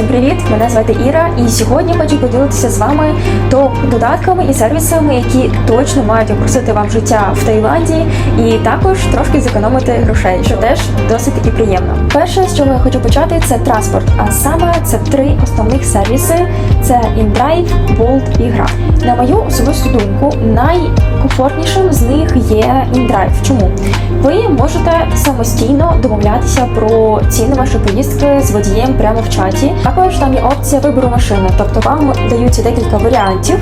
Всім привіт! Мене звати Іра, і сьогодні хочу поділитися з вами топ-додатками і сервісами, які точно мають опросити вам життя в Таїланді, і також трошки зекономити грошей, що теж досить таки приємно. Перше, з чого я хочу почати, це транспорт. А саме це три основних сервіси: це InDrive, Bolt і Grab. На мою особисту думку, найкомфортнішим з них є InDrive. Чому? Ви можете самостійно домовлятися про ціни вашої поїздки з водієм прямо в чаті. Також там є опція вибору машини, тобто вам даються декілька варіантів,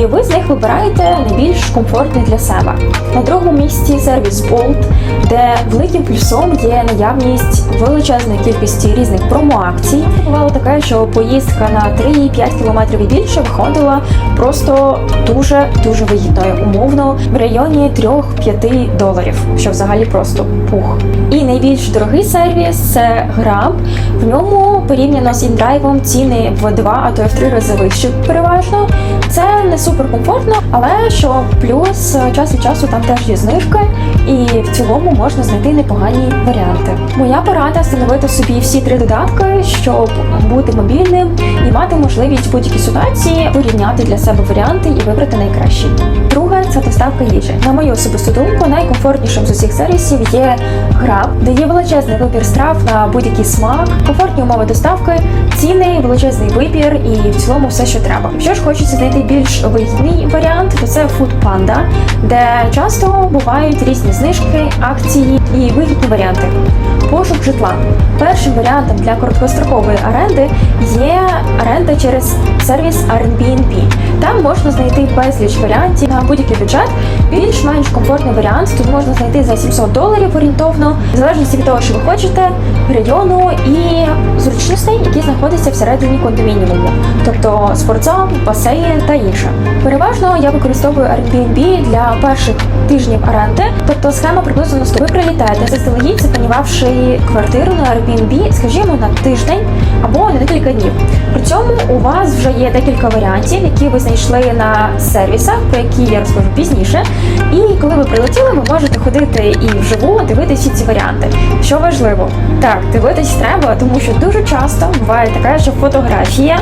і ви з них вибираєте найбільш комфортний для себе. На другому місці сервіс Bolt, де великим плюсом є наявність величезної кількості різних промоакцій. Бувало таке, що поїздка на 3-5 кілометрів і більше виходила просто дуже дуже вигідною, умовно в районі 3-5 доларів, що взагалі просто пух. І найбільш дорогий сервіс це Grab. В ньому порівняно з індрайвом ціни в два, а то й в три рази вищі переважно. Це не супер комфортно, але що плюс час від часу там теж є знижки, і в цілому можна знайти непогані варіанти. Моя порада встановити собі всі три додатки, щоб бути мобільним і мати можливість в будь-якій ситуації порівняти для себе варіанти і вибрати найкращий. Це доставка їжі. На мою особисту думку, найкомфортнішим з усіх сервісів є Grab, де є величезний вибір страв на будь-який смак, комфортні умови доставки, ціни, величезний вибір і в цілому все, що треба. Якщо ж хочеться знайти більш вигідний варіант, то це Food Panda, де часто бувають різні знижки, акції і вигідні варіанти. Пошук житла. Першим варіантом для короткострокової оренди є оренда через сервіс Airbnb. Там можна знайти безліч варіантів на будь-який бюджет. Більш-менш комфортний варіант тут можна знайти за 700 доларів орієнтовно, в залежності від того, що ви хочете, району і зручностей, які знаходяться всередині кондомініуму, тобто спортзал, басейн та інше. Переважно я використовую Airbnb для перших тижнів оренди, тобто схема приблизно наступна. Ви прилітаєте заздалегідь, запланувавши квартиру на Airbnb, скажімо, на тиждень або на декілька днів. При цьому у вас вже є декілька варіантів, які ви знайшли на сервісах, про які я розкажу пізніше. І коли ви прилетіли, ви можете ходити і вживу дивитися ці варіанти. Що важливо, так дивитись треба, тому що дуже часто буває така, що фотографія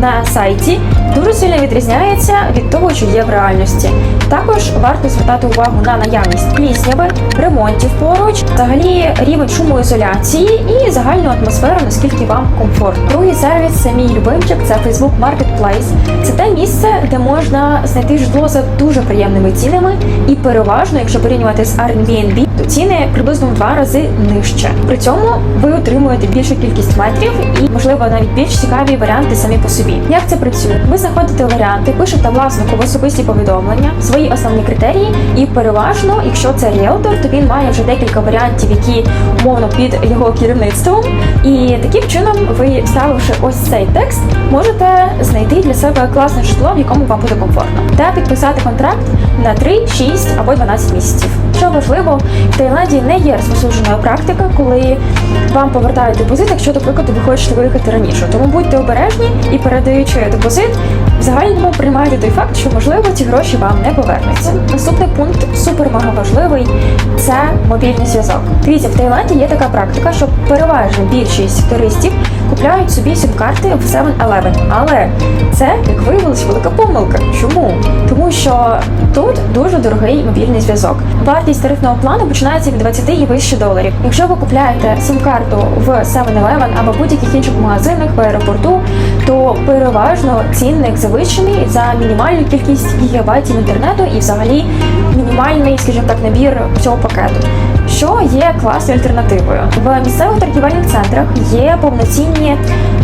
на сайті дуже сильно відрізняється від того, що є в реальності. Також варто звертати увагу на наявність плісняви, ремонтів поруч, взагалі рівень шумоізоляції і загальну атмосферу, наскільки вам комфортно. Другий сервіс це мій любимчик, це Facebook Marketplace. Це те місце, де можна знайти житло за дуже приємними цінами, і переважно, якщо порівнювати з Airbnb, то ціни приблизно в два рази нижче. При цьому ви отримуєте більшу кількість метрів і, можливо, навіть більш цікаві варіанти самі по собі. Як це працює? Ви знаходите варіанти, пишете власнику в особисті повідомлення, свої основні критерії, і переважно, якщо це ріелтор, то він має вже декілька варіантів, які умовно під його керівництвом. І таким чином, ви вставивши ось цей текст, можете знайти для себе класне житло, в якому вам буде комфортно, та підписати контракт на 3, 6 або 12 місяців. Що важливо, в Таїланді не є розпосудженою практика, коли вам повертають депозит, якщо, наприклад, ви хочете виїхати раніше. Тому будьте обережні і передаючи депозит, в загальному приймайте той факт, що можливо ці гроші вам не повернуться. Наступний пункт супер мега важливий це мобільний зв'язок. Дивіться, в Таїланді є така практика, що переважно більшість туристів купляють собі сім-карти в 7-Eleven. Але це, як виявилось, велика помилка. Чому? Тому що тут дуже дорогий мобільний зв'язок. Вартість тарифного плану починається від 20 і вище доларів. Якщо ви купляєте сім-карту в 7-Eleven або будь-яких інших магазинах в аеропорту, то переважно цінник завищений за мінімальну кількість гігабайтів інтернету і взагалі мінімальний, скажімо так, набір цього пакету. Що є класною альтернативою в місцевих торгівельних центрах є повноцінні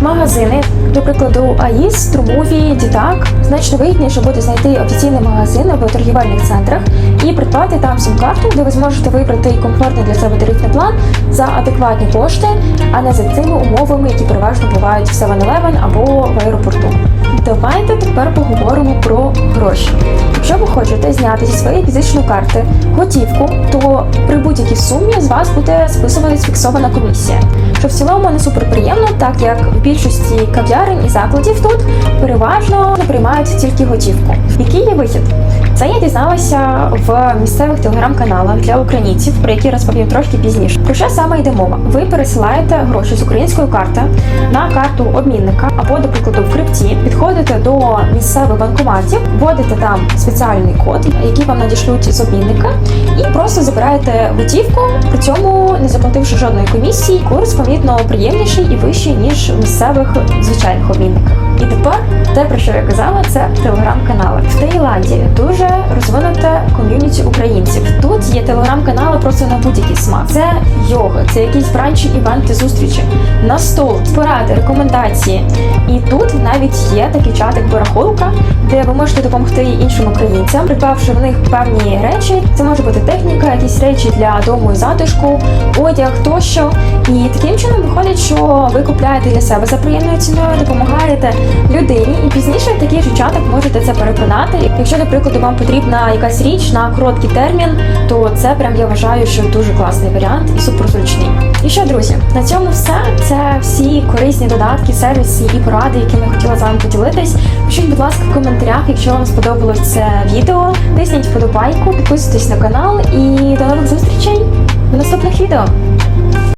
магазини, до прикладу, АІС, Трумові, Дітак. Значно вигідніше буде знайти офіційний магазин в торгівельних центрах і придбати там сім-карту, де ви зможете вибрати комфортний для себе тарифний план за адекватні кошти, а не за цими умовами, які переважно бувають в 7-Eleven або в аеропорту. Давайте тепер поговоримо про гроші. Якщо ви хочете зняти зі своєї фізичної карти готівку, то при будь-якій сумі з вас буде списуватись фіксована комісія. Що в цілому не супер приємно, так як в більшості кав'ярень і закладів тут переважно приймають тільки готівку. Який є вихід? Це я дізналася в місцевих телеграм-каналах для українців, про які розповім трошки пізніше. Про що саме йде мова? Ви пересилаєте гроші з української карти на карту обмінника або, до прикладу, в крипті, підходите до місцевих банкоматів, вводите там спеціальний код, який вам надішлють з обмінника, і просто забираєте готівку, при цьому не заплативши жодної комісії. Курс помітно приємніший і вищий ніж в місцевих звичайних обмінниках. І тепер те, про що я казала, це телеграм-канали. В Таїланді дуже розвинуте ком'юніті українців. Тут є телеграм-канали просто на будь-який смак. Це йога, це якісь бранчі, івенти, зустрічі, на стол, поради, рекомендації. І тут навіть є такий чатик барахолка, де ви можете допомогти іншим українцям, придбавши в них певні речі. Це може бути техніка, якісь речі для дому і затишку, одяг тощо. І таким чином виходить, що ви купляєте для себе за приємною ціною, допомагаєте людині, і пізніше такий же чатик можете це перепродати. Якщо, до прикладу, вам потрібна якась річ на короткий термін, то це прям я вважаю, що дуже класний варіант і суперзручний. І що, друзі, на цьому все. Це всі корисні додатки, сервіси і поради, якими я хотіла з вами поділитись. Пишіть, будь ласка, в коментарях, якщо вам сподобалось це відео. Тисніть вподобайку, підписуйтесь на канал і до нових зустрічей в наступних відео.